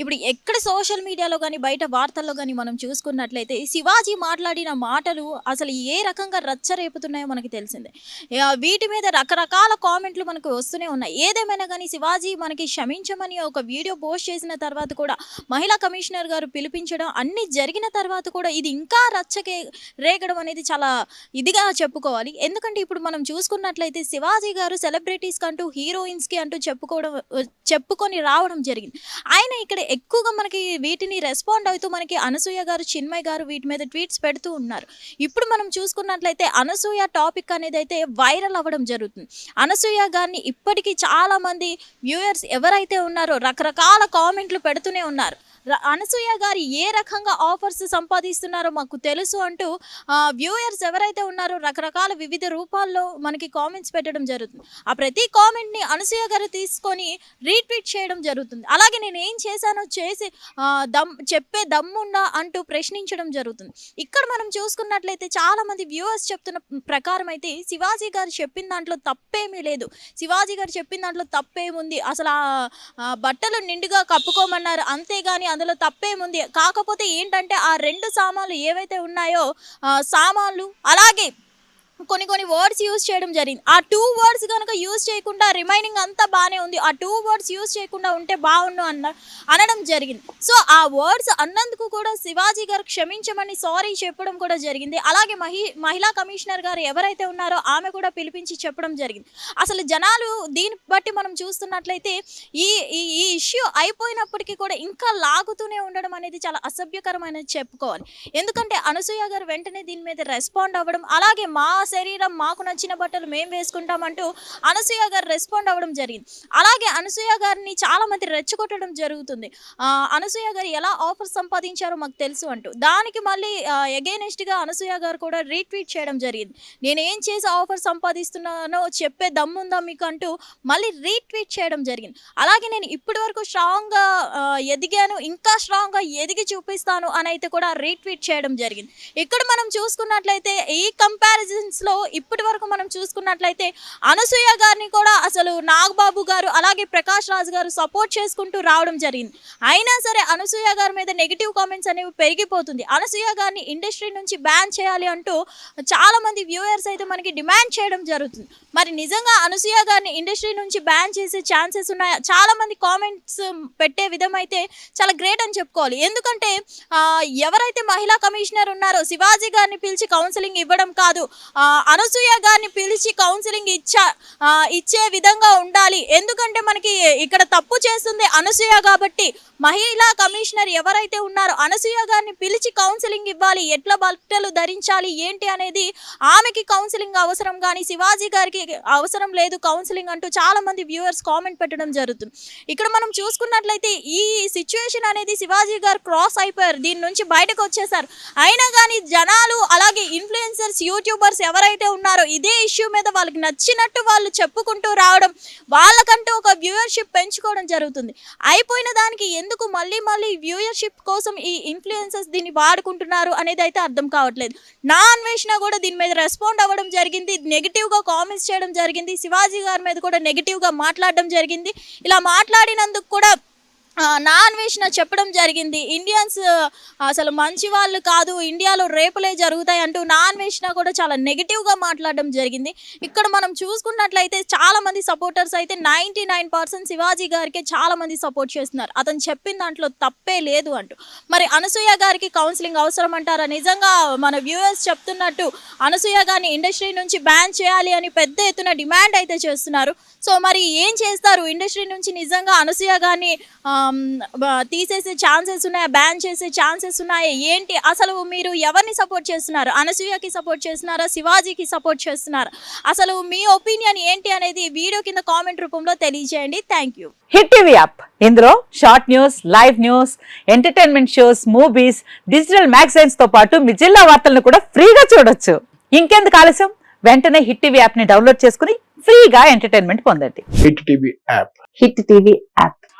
ఇప్పుడు ఎక్కడ సోషల్ మీడియాలో కానీ బయట వార్తల్లో కానీ మనం చూసుకున్నట్లయితే శివాజీ మాట్లాడిన మాటలు అసలు ఏ రకంగా రచ్చ రేపుతున్నాయో మనకి తెలిసిందే. వీటి మీద రకరకాల కామెంట్లు మనకు వస్తూనే ఉన్నాయి. ఏదేమైనా కానీ శివాజీ మనకి క్షమించమని ఒక వీడియో పోస్ట్ చేసిన తర్వాత కూడా మహిళా కమిషనర్ గారు పిలిపించడం అన్ని జరిగిన తర్వాత కూడా ఇది ఇంకా రచ్చకే రేగడం అనేది చాలా ఇదిగా చెప్పుకోవాలి. ఎందుకంటే ఇప్పుడు మనం చూసుకున్నట్లయితే శివాజీ గారు సెలబ్రిటీస్కి అంటూ హీరోయిన్స్కి అంటూ చెప్పుకోవడం చెప్పుకొని రావడం జరిగింది. ఆయన ఇక్కడ ఎక్కువగా మనకి వీటిని రెస్పాండ్ అవుతూ మనకి అనసూయ గారు చిన్మయ్ గారు వీటి మీద ట్వీట్స్ పెడుతూ ఉన్నారు. ఇప్పుడు మనం చూసుకున్నట్లయితే అనసూయ టాపిక్ అనేది అయితే వైరల్ అవ్వడం జరుగుతుంది. అనసూయ గారిని ఇప్పటికీ చాలామంది వ్యూయర్స్ ఎవరైతే ఉన్నారో రకరకాల కామెంట్లు పెడుతూనే ఉన్నారు. అనసూయ గారు ఏ రకంగా ఆఫర్స్ సంపాదిస్తున్నారో మాకు తెలుసు అంటూ వ్యూయర్స్ ఎవరైతే ఉన్నారో రకరకాల వివిధ రూపాల్లో మనకి కామెంట్స్ పెట్టడం జరుగుతుంది. ఆ ప్రతి కామెంట్ని అనసూయ గారు తీసుకొని రీట్వీట్ చేయడం జరుగుతుంది. అలాగే నేను ఏం చేశానో చేసి దమ్ చెప్పే దమ్ముండా అంటూ ప్రశ్నించడం జరుగుతుంది. ఇక్కడ మనం చూసుకున్నట్లయితే చాలా మంది వ్యూవర్స్ చెప్తున్న ప్రకారం అయితే శివాజీ గారు చెప్పిన దాంట్లో తప్పేమీ లేదు. శివాజీ గారు చెప్పిన దాంట్లో తప్పేముంది? అసలు ఆ బట్టలు నిండుగా కప్పుకోమన్నారు. అంతేగాని అందులో తప్పేముంది? కాకపోతే ఏంటంటే ఆ రెండు సామాన్లు ఏవైతే ఉన్నాయో ఆ, సామాన్లు అలాగే కొన్ని కొన్ని వర్డ్స్ యూజ్ చేయడం జరిగింది. ఆ టూ వర్డ్స్ కనుక యూజ్ చేయకుండా రిమైనింగ్ అంతా బాగానే ఉంది. ఆ టూ వర్డ్స్ యూజ్ చేయకుండా ఉంటే బాగుండు అన్న అనడం జరిగింది. సో ఆ వర్డ్స్ అన్నందుకు కూడా శివాజీ గారు క్షమించమని సారీ చెప్పడం కూడా జరిగింది. అలాగే మహి మహిళా కమిషనర్ గారు ఎవరైతే ఉన్నారో ఆమె కూడా పిలిపించి చెప్పడం జరిగింది. అసలు జనాలు దీన్ని బట్టి మనం చూస్తున్నట్లయితే ఈ ఈ ఈ ఇష్యూ అయిపోయినప్పటికీ కూడా ఇంకా లాగుతూనే ఉండడం అనేది చాలా అసభ్యకరమైనది చెప్పుకోవాలి. ఎందుకంటే అనసూయ గారు వెంటనే దీని మీద రెస్పాండ్ అవ్వడం అలాగే మా శరీరం మాకు నచ్చిన బట్టలు మేము వేసుకుంటామంటూ అనసూయ గారు రెస్పాండ్ అవ్వడం జరిగింది. అలాగే అనసూయ గారిని చాలా మంది రెచ్చగొట్టడం జరుగుతుంది. అనసూయ గారు ఎలా ఆఫర్ సంపాదించారో మాకు తెలుసు అంటూ. దానికి మళ్ళీ ఎగైనెస్ట్గా గా అనసూయ గారు కూడా రీట్వీట్ చేయడం జరిగింది. నేను ఏం చేసి ఆఫర్ సంపాదిస్తున్నానో చెప్పే దమ్ముందా మీకు అంటూ మళ్ళీ రీట్వీట్ చేయడం జరిగింది. అలాగే నేను ఇప్పటి వరకు స్ట్రాంగ్గా ఎదిగాను ఇంకా స్ట్రాంగ్గా ఎదిగి చూపిస్తాను అని అయితే కూడా రీట్వీట్ చేయడం జరిగింది. ఇక్కడ మనం చూసుకున్నట్లయితే ఈ లో ఇప్పటి వరకు మనం చూసుకున్నట్లయితే అనసూయ గారిని కూడా అసలు నాగబాబు గారు అలాగే ప్రకాష్ రాజ్ గారు సపోర్ట్ చేసుకుంటూ రావడం జరిగింది. అయినా సరే అనసూయ గారి మీద నెగిటివ్ కామెంట్స్ అనేవి పెరిగిపోతుంది. అనసూయ గారిని ఇండస్ట్రీ నుంచి బ్యాన్ చేయాలి అంటూ చాలా మంది వ్యూయర్స్ అయితే మనకి డిమాండ్ చేయడం జరుగుతుంది. మరి నిజంగా అనసూయ గారిని ఇండస్ట్రీ నుంచి బ్యాన్ చేసే ఛాన్సెస్ ఉన్నాయా? చాలా మంది కామెంట్స్ పెట్టే విధం అయితే చాలా గ్రేట్ అని చెప్పుకోవాలి. ఎందుకంటే ఎవరైతే మహిళా కమిషనర్ ఉన్నారో శివాజీ గారిని పిలిచి కౌన్సిలింగ్ ఇవ్వడం కాదు. ఆ, అనసూయ గారిని పిలిచి కౌన్సిలింగ్ ఇచ్చా ఇచ్చే విధంగా ఉండాలి. ఎందుకంటే మనకి ఇక్కడ తప్పు చేస్తుంది అనసూయ కాబట్టి మహిళా కమిషనర్ ఎవరైతే ఉన్నారో అనసూయ గారిని పిలిచి కౌన్సిలింగ్ ఇవ్వాలి. ఎట్లా బట్టలు ధరించాలి ఏంటి అనేది ఆమెకి కౌన్సిలింగ్ అవసరం కానీ శివాజీ గారికి అవసరం లేదు కౌన్సిలింగ్ అంటూ చాలా మంది వ్యూవర్స్ కామెంట్ పెట్టడం జరుగుతుంది. ఇక్కడ మనం చూసుకున్నట్లయితే ఈ సిచ్యువేషన్ అనేది శివాజీ గారు క్రాస్ అయిపోయారు. దీని నుంచి బయటకు వచ్చేసారు. అయినా కానీ జనాలు అలాగే ఇన్ఫ్లుయెన్సర్స్ యూట్యూబర్స్ ఎవరు ఎవరైతే ఉన్నారో ఇదే ఇష్యూ మీద వాళ్ళకి నచ్చినట్టు వాళ్ళు చెప్పుకుంటూ రావడం వాళ్ళకంటూ ఒక వ్యూయర్షిప్ పెంచుకోవడం జరుగుతుంది. అయిపోయిన దానికి ఎందుకు మళ్ళీ మళ్ళీ వ్యూయర్షిప్ కోసం ఈ ఇన్ఫ్లుయెన్సర్స్ దీన్ని వాడుకుంటున్నారు అనేది అయితే అర్థం కావట్లేదు. నా అన్వేషణ కూడా దీని మీద రెస్పాండ్ అవ్వడం జరిగింది నెగిటివ్గా కామెంట్స్ చేయడం జరిగింది శివాజీ గారి మీద కూడా నెగిటివ్గా మాట్లాడడం జరిగింది. ఇలా మాట్లాడినందుకు కూడా నా అన్వేషణ చెప్పడం జరిగింది. ఇండియన్స్ అసలు మంచి వాళ్ళు కాదు ఇండియాలో రేపులే జరుగుతాయి అంటూ నా అన్వేషణ కూడా చాలా నెగిటివ్గా మాట్లాడడం జరిగింది. ఇక్కడ మనం చూసుకున్నట్లయితే చాలామంది సపోర్టర్స్ అయితే నైంటీ నైన్ పర్సెంట్ శివాజీ గారికి చాలామంది సపోర్ట్ చేస్తున్నారు. అతను చెప్పిన దాంట్లో తప్పే లేదు అంటూ. మరి అనసూయ గారికి కౌన్సిలింగ్ అవసరం అంటారా? నిజంగా మన వ్యూవర్స్ చెప్తున్నట్టు అనసూయ గారిని ఇండస్ట్రీ నుంచి బ్యాన్ చేయాలి అని పెద్ద ఎత్తున డిమాండ్ అయితే చేస్తున్నారు. సో మరి ఏం చేస్తారు? ఇండస్ట్రీ నుంచి నిజంగా అనసూయ గారిని తీసేసే ఛాన్సెస్ ఉన్నాయా? బ్యాన్ చేసే ఛాన్సెస్ ఉన్నాయా? ఏంటి? అసలు మీరు ఎవరిని సపోర్ట్ చేస్తున్నారు? అనసూయకి సపోర్ట్ చేస్తున్నారా? శివాజీకి సపోర్ట్ చేస్తున్నారా? అసలు మీ ఒపీనియన్ ఏంటి అనేది వీడియో కింద కామెంట్ రూపంలో తెలియజేయండి. Thank you. Hit TV app. ఇందులో short news live news entertainment shows movies digital మ్యాగజైన్స్తో పాటు మీ జిల్లా వార్తలను కూడా ఫ్రీగా చూడొచ్చు. ఇంకెందుకు ఆలస్యం? వెంటనే హిట్ టీవీ యాప్ని డౌన్లోడ్ చేసుకుని ఫ్రీగా ఎంటర్టైన్మెంట్ పొందండి. Hit TV app. Hit TV app.